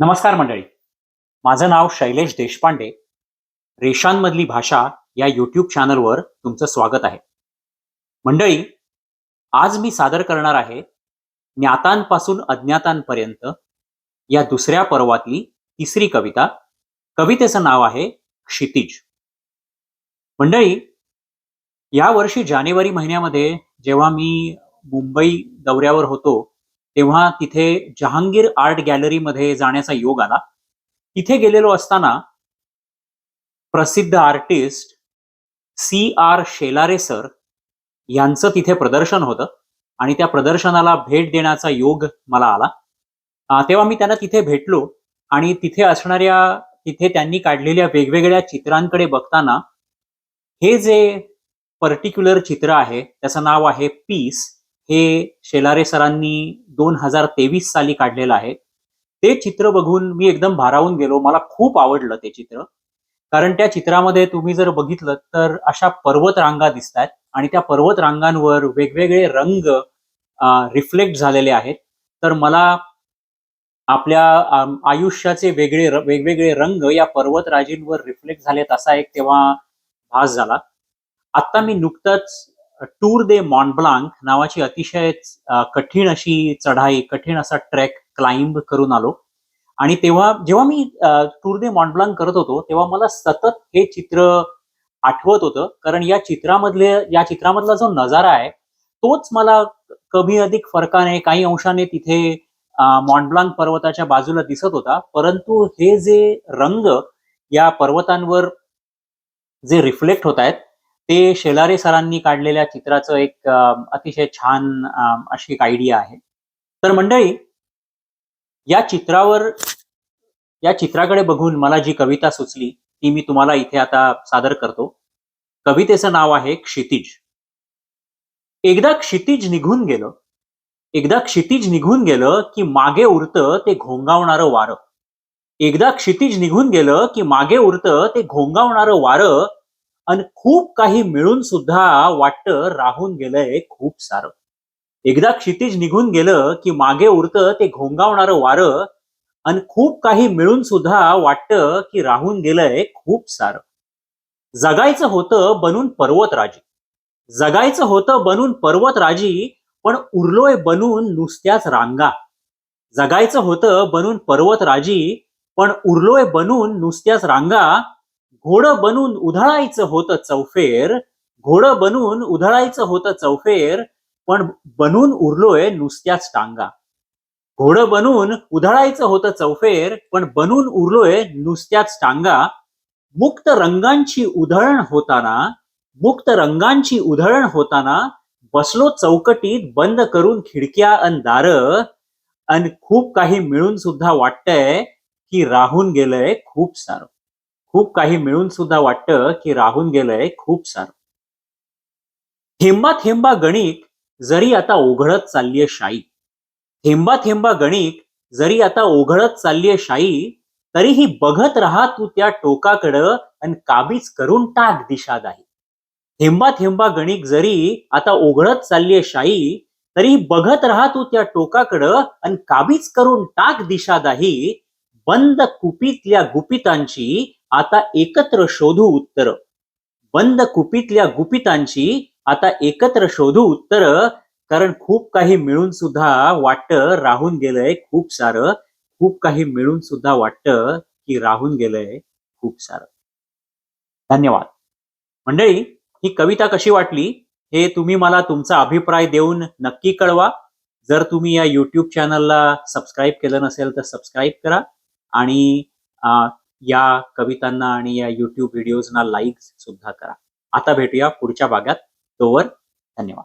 नमस्कार मंडळी. माझं नाव शैलेश देशपांडे. रेषांमधली भाषा या यूट्यूब चॅनलवर तुमचं स्वागत आहे. मंडळी आज मी सादर करणार आहे ज्ञातांपासून अज्ञातांपर्यंत या दुसऱ्या पर्वातली तिसरी कविता. कवितेचं नाव आहे क्षितिज. मंडळी या वर्षी जानेवारी महिन्यामध्ये जेव्हा मी मुंबई दौऱ्यावर होतो तेव्हा तिथे जहांगीर आर्ट गॅलरीमध्ये जाण्याचा योग आला. तिथे गेलेलो असताना प्रसिद्ध artist C R Shelare sir यांचं तिथे प्रदर्शन होतं आणि त्या प्रदर्शनाला भेट देण्याचा योग मला आला. तेव्हा मी त्यांना तिथे भेटलो आणि तिथे असणाऱ्या तिथे त्यांनी काढलेल्या वेगवेगळ्या चित्रांकडे बघताना हे जे पर्टिक्युलर चित्र आहे त्याचं नाव आहे पीस हे शेलारे सरांनी दोन हजार तेवीस साली काढलेलं आहे. ते चित्र बघून मी एकदम भारावून गेलो. मला खूप आवडलं ते चित्र. कारण त्या चित्रामध्ये तुम्ही जर बघितलं तर अशा पर्वत रांगा दिसत आहेत आणि त्या पर्वत रांगांवर वेगवेगळे रंग रिफ्लेक्ट झालेले आहेत. तर मला आपल्या आयुष्याचे वेगळे वेगवेगळे रंग या पर्वतराजींवर रिफ्लेक्ट झालेत असा एक तेव्हा भास झाला. आता मी नुकतंच टूर दे मॉन्टब्लांक नावाची अतिशय कठीण अशी चढाई कठीण असा ट्रॅक क्लाइंब करून आलो. आणि तेव्हा जेव्हा मी टूर दे मॉन्टब्लांक करत होतो तेव्हा मला सतत हे चित्र आठवत होतं. कारण या चित्रामधले या चित्रामधला जो नजारा आहे तोच मला कमी अधिक फरकाने काही अंशाने तिथे अ, मॉन्टब्लांक पर्वताच्या बाजूला दिसत होता. परंतु हे जे रंग या पर्वतांवर जे रिफ्लेक्ट होत आहेत ते शेलारे सरांनी काढलेल्या चित्राचं एक अतिशय छान अशी एक आयडिया आहे. तर मंडळी या चित्रावर या चित्राकडे बघून मला जी कविता सुचली ती मी तुम्हाला इथे आता सादर करतो. कवितेचं नाव आहे क्षितिज. एकदा क्षितिज निघून गेलं एकदा क्षितिज निघून गेलं की मागे उरतं ते घोंगावणारं वारं. एकदा क्षितिज निघून गेलं की मागे उरतं ते घोंगावणारं वारं आणि खूप काही मिळून सुद्धा वाटतं राहून गेलंय खूप सारं. एकदा क्षितिज निघून गेलं की मागे उरतं ते घोंगावणारं वारं आणि खूप काही मिळून सुद्धा वाटतं की राहून गेलंय खूप सारं. जगायचं होतं बनून पर्वतराजी. जगायचं होतं बनून पर्वतराजी पण उरलोय बनून नुसत्याच रांगा. जगायचं होतं बनून पर्वतराजी पण उरलोय बनून नुसत्याच रांगा घोडं बनून उधळायचं होतं चौफेर घोडं बनून उधळायचं होतं चौफेर पण बनून उरलोय नुसत्याच टांगा. घोडं बनून उधळायचं होतं चौफेर पण बनून उरलोय नुसत्याच टांगा. मुक्त रंगांची उधळण होताना मुक्त रंगांची उधळण होताना बसलो चौकटीत बंद करून खिडक्या अन दार अन खूप काही मिळून सुद्धा वाटतंय की राहून गेलंय खूप सारं. खूप काही मिळून सुद्धा वाटतं की राहून गेलंय खूप सारं. थेंबा थेंबा गणित जरी आता ओघळत चाललीय शाई. थेंबा थेंबा गणिक जरी आता ओघळत चाललीय शाई तरीही बघत राहा तू त्या टोकाकडं आणि काबीज करून टाक दिशादाही. थेंबा थेंबा गणित जरी आता ओघळत चाललीय शाई तरीही बघत राहा तू त्या टोकाकडं आणि काबीज करून टाक दिशादाही बंद कुपीतल्या गुपितांची आता एकत्र शोधू उत्तर. बंद कुपीतल्या गुपितांची आता एकत्र शोधू उत्तर कारण खूप काही मिळून सुद्धा वाटतं राहून गेलंय खूप सारं. खूप काही मिळून सुद्धा वाटतं की राहून गेलंय खूप सारं. धन्यवाद. मंडळी ही कविता कशी वाटली? हे तुम्ही मला तुमचा अभिप्राय देऊन नक्की कळवा. जर तुम्ही या यूट्यूब चॅनलला सबस्क्राईब केलं नसेल तर सबस्क्राईब करा. आणि या कवितांना आणि या युट्यूब व्हिडिओजना लाईक सुद्धा करा. आता भेटूया पुढच्या भागात. तोवर धन्यवाद.